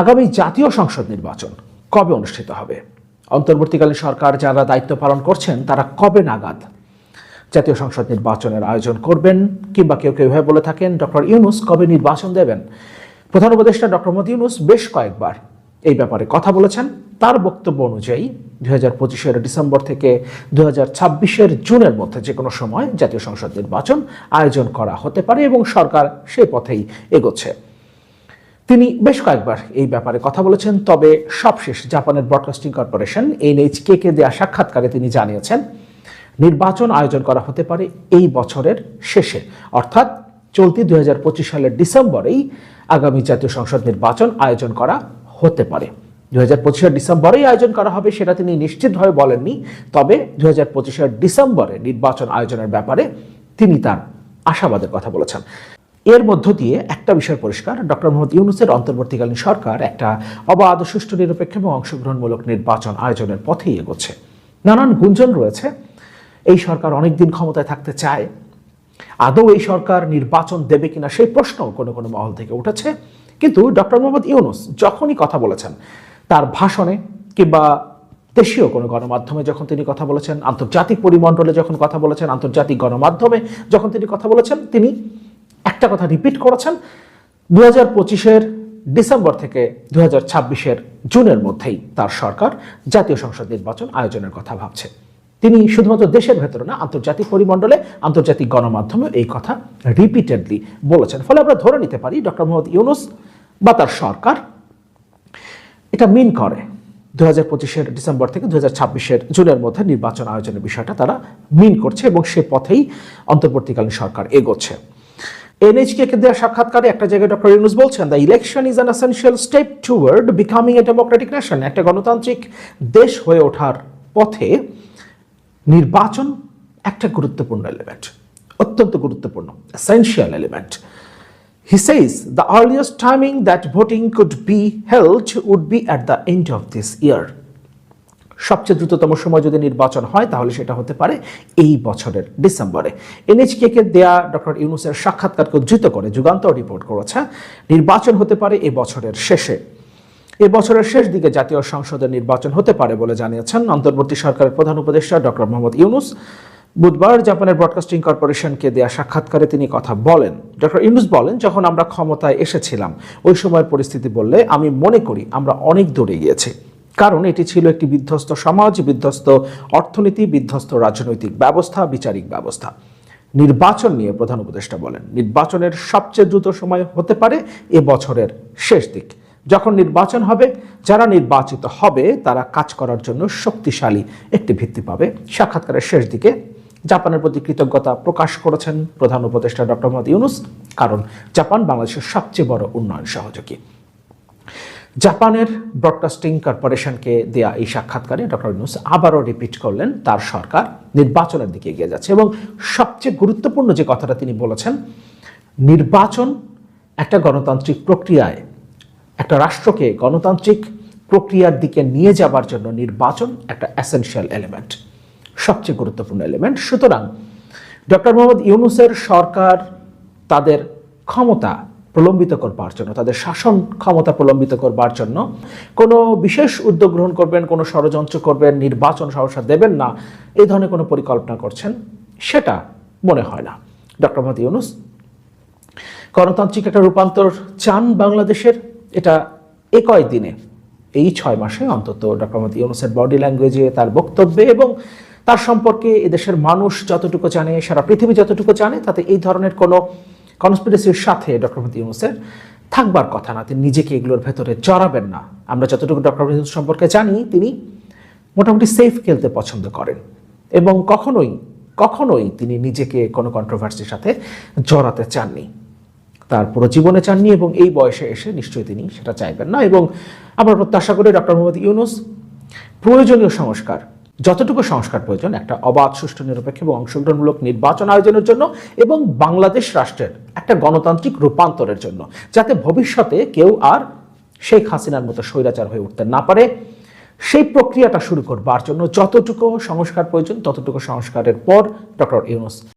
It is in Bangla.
আগামী জাতীয় সংসদ নির্বাচন কবে অনুষ্ঠিত হবে? অন্তর্বর্তীকালীন সরকার যারা দায়িত্ব পালন করছেন, তারা কবে নাগাদ জাতীয় সংসদ নির্বাচনের আয়োজন করবেন? কিংবা কেউ কেউ বলে থাকেন ডক্টর ইউনুস কবে নির্বাচন দেবেন? প্রধান উপদেষ্টা ডক্টর মোদী ইউনুস বেশ কয়েকবার এই ব্যাপারে কথা বলেছেন। তার বক্তব্য অনুযায়ী দুই হাজার পঁচিশের ডিসেম্বর থেকে দু হাজার ছাব্বিশের জুনের মধ্যে যে কোনো সময় জাতীয় সংসদ নির্বাচন আয়োজন করা হতে পারে এবং সরকার সে পথেই এগোচ্ছে। তিনি বেশ কয়েকবার এই ব্যাপারে কথা বলেছেন, তবে সবশেষ জাপানের ব্রডকাস্টিং কর্পোরেশন এনএইচকে কে দেওয়া সাক্ষাৎকারে তিনি জানিয়েছেন, নির্বাচন আয়োজন করা হতে পারে এই বছরের শেষে। অর্থাৎ চলতি দুই হাজার পঁচিশ সালের ডিসেম্বরেই আগামী জাতীয় সংসদ নির্বাচন আয়োজন করা হতে পারে। দু হাজার পঁচিশের ডিসেম্বরেই আয়োজন করা হবে সেটা তিনি নিশ্চিতভাবে বলেননি, তবে দু হাজার পঁচিশের ডিসেম্বরে নির্বাচন আয়োজনের ব্যাপারে তিনি তার আশাবাদের কথা বলেছেন। এর মধ্য দিয়ে একটা বিষয় পরিষ্কার, ডক্টর মোহাম্মদ ইউনুসের অন্তর্বর্তীকালীন সরকার একটা অবাধ, সুষ্ঠু, নিরপেক্ষ এবং অংশগ্রহণমূলক নির্বাচন আয়োজনের পথেই এগোচ্ছে। নানান গুঞ্জন রয়েছে, এই সরকার অনেকদিন ক্ষমতায় থাকতে চায়, আদৌ এই সরকার নির্বাচন দেবে কিনা সেই প্রশ্ন কোনো কোনো মহল থেকে উঠেছে, কিন্তু ডক্টর মোহাম্মদ ইউনুস যখনই কথা বলেছেন, তার ভাষণে কিংবা দেশীয় কোনো গণমাধ্যমে যখন তিনি কথা বলেছেন, আন্তর্জাতিক পরিমণ্ডলে যখন কথা বলেছেন, আন্তর্জাতিক গণমাধ্যমে যখন তিনি কথা বলেছেন, তিনি একটা কথা রিপিট করেছেন দু হাজার পঁচিশের ডিসেম্বর থেকে দু হাজার ছাব্বিশের জুনের মধ্যেই তার সরকার জাতীয় সংসদ নির্বাচন আয়োজনের কথা ভাবছে। তিনি শুধুমাত্র দেশের ভেতরে না, আন্তর্জাতিক পরিমণ্ডলে আন্তর্জাতিক গণমাধ্যমে এই কথা রিপিটেডলি বলেছেন। ফলে আমরা ধরে নিতে পারি, ডক্টর মোহাম্মদ ইউনুস বা তার সরকার এটা মিন করে। দু হাজার পঁচিশের ডিসেম্বর থেকে দু হাজার ছাব্বিশের জুনের মধ্যে নির্বাচন আয়োজনের বিষয়টা তারা মিন করছে এবং সে পথেই অন্তর্বর্তীকালীন সরকার এগোচ্ছে। এনএইচকে কে দেওয়া সাক্ষাৎকারে একটা জায়গায় ডক্টর ইউনুস বলছেন the election is an essential step toward becoming a democratic nation একটা গণতান্ত্রিক দেশ হয়ে ওঠার পথে নির্বাচন একটা গুরুত্বপূর্ণ এলিমেন্ট অত্যন্ত গুরুত্বপূর্ণ essential element He says, the earliest timing that voting could be held would be at the end of this year. সবচেয়ে দ্রুততম সময় যদি নির্বাচন হয়, তাহলে সেটা হতে পারে এই বছরের ডিসেম্বরে। এনএইচকে কে দেয়া ডক্টর ইউনুসের সাক্ষাৎকারকে উদ্ধৃত করে যুগান্তর রিপোর্ট করেছে, নির্বাচন হতে পারে এই বছরের শেষে। এ বছরের শেষ দিকে জাতীয় সংসদের নির্বাচন হতে পারে বলে জানিয়েছেন অন্তর্বর্তী সরকারের প্রধান উপদেষ্টা ডক্টর মোহাম্মদ ইউনুস। বুধবার জাপানের ব্রডকাস্টিং কর্পোরেশনকে দেয়া সাক্ষাৎকারে তিনি কথা বলেন। ডক্টর ইউনুস বলেন, যখন আমরা ক্ষমতায় এসেছিলাম, ওই সময়ের পরিস্থিতি বললে আমি মনে করি আমরা অনেক দূরে গিয়েছি। কারণ এটি ছিল একটি বিধ্বস্ত সমাজ, বিধ্বস্ত অর্থনীতি, বিধ্বস্ত রাজনৈতিক ব্যবস্থা, বিচারিক ব্যবস্থা। নির্বাচন নিয়ে প্রধান উপদেষ্টা বলেন, নির্বাচনের সবচেয়ে দ্রুত সময় হতে পারে এ বছরের শেষ দিক। যখন নির্বাচন হবে, যারা নির্বাচিত হবে, তারা কাজ করার জন্য শক্তিশালী একটি ভিত্তি পাবে। সাক্ষাৎকারের শেষ দিকে জাপানের প্রতি কৃতজ্ঞতা প্রকাশ করেছেন প্রধান উপদেষ্টা ডক্টর মোহাম্মদ ইউনুস, কারণ জাপান বাংলাদেশের সবচেয়ে বড় উন্নয়ন সহযোগী। জাপানের ব্রডকাস্টিং কর্পোরেশনকে দেয়া এই সাক্ষাৎকারে ডক্টর ইউনুস আবারও রিপিট করলেন, তার সরকার নির্বাচনের দিকে এগিয়ে যাচ্ছে এবং সবচেয়ে গুরুত্বপূর্ণ যে কথাটা তিনি বলেছেন, নির্বাচন একটা গণতান্ত্রিক প্রক্রিয়ায়, একটা রাষ্ট্রকে গণতান্ত্রিক প্রক্রিয়ার দিকে নিয়ে যাবার জন্য নির্বাচন একটা অ্যাসেনশিয়াল এলিমেন্ট সবচেয়ে গুরুত্বপূর্ণ এলিমেন্ট সুতরাং ডক্টর মোহাম্মদ ইউনুসের সরকার তাদের ক্ষমতা প্রলম্বিত করবার জন্য, তাদের শাসন ক্ষমতা প্রলম্বিত করবার জন্য কোনো বিশেষ উদ্যোগ গ্রহণ করবেন, কোনো ষড়যন্ত্র করবেন, নির্বাচন সহসা দেবেন না, এই ধরনের কোনো পরিকল্পনা করছেন? সেটা মনে হয় না। ডক্টর মোহাম্মদ ইউনুস, গণতান্ত্রিক একটা রূপান্তর চান বাংলাদেশের? এটা এ দিনে, এই ছয় মাসে অন্তত ডক্টর মোহাম্মদ ইউনুসের বডি ল্যাঙ্গুয়েজে, তার বক্তব্যে এবং তার সম্পর্কে এদেশের মানুষ যতটুকু জানে, সারা পৃথিবী যতটুকু জানে, তাতে এই ধরনের কোনো কনস্পিরেসির সাথে ডক্টর মোহাম্মদ ইউনুসের থাকবার কথা না, তিনি নিজেকে এগুলোর ভেতরে জড়াবেন না। আমরা যতটুকু ডক্টর ইউনুস সম্পর্কে জানি, তিনি মোটামুটি সেফ খেলতে পছন্দ করেন এবং কখনোই কখনোই তিনি নিজেকে কোনো কন্ট্রোভার্সির সাথে জড়াতে চাননি। তার পুরো জীবনে চাননি এবং এই বয়সে এসে নিশ্চয়ই তিনি সেটা চাইবেন না এবং আমরা প্রত্যাশা করি ডক্টর মোহাম্মদ ইউনুস প্রয়োজনীয় সংস্কার যতটুকু সংস্কার প্রয়োজন, একটা অবাধ, সুষ্ঠু, নিরপেক্ষ এবং অংশগ্রহণমূলক নির্বাচন আয়োজনের জন্য এবং বাংলাদেশ রাষ্ট্রের একটা গণতান্ত্রিক রূপান্তরের জন্য, যাতে ভবিষ্যতে কেউ আর শেখ হাসিনার মতো স্বৈরাচার হয়ে উঠতে না পারে। সেই প্রক্রিয়াটা শুরু করবার জন্য যতটুকু সংস্কার প্রয়োজন, ততটুকু সংস্কারের পর ডক্টর ইউনুস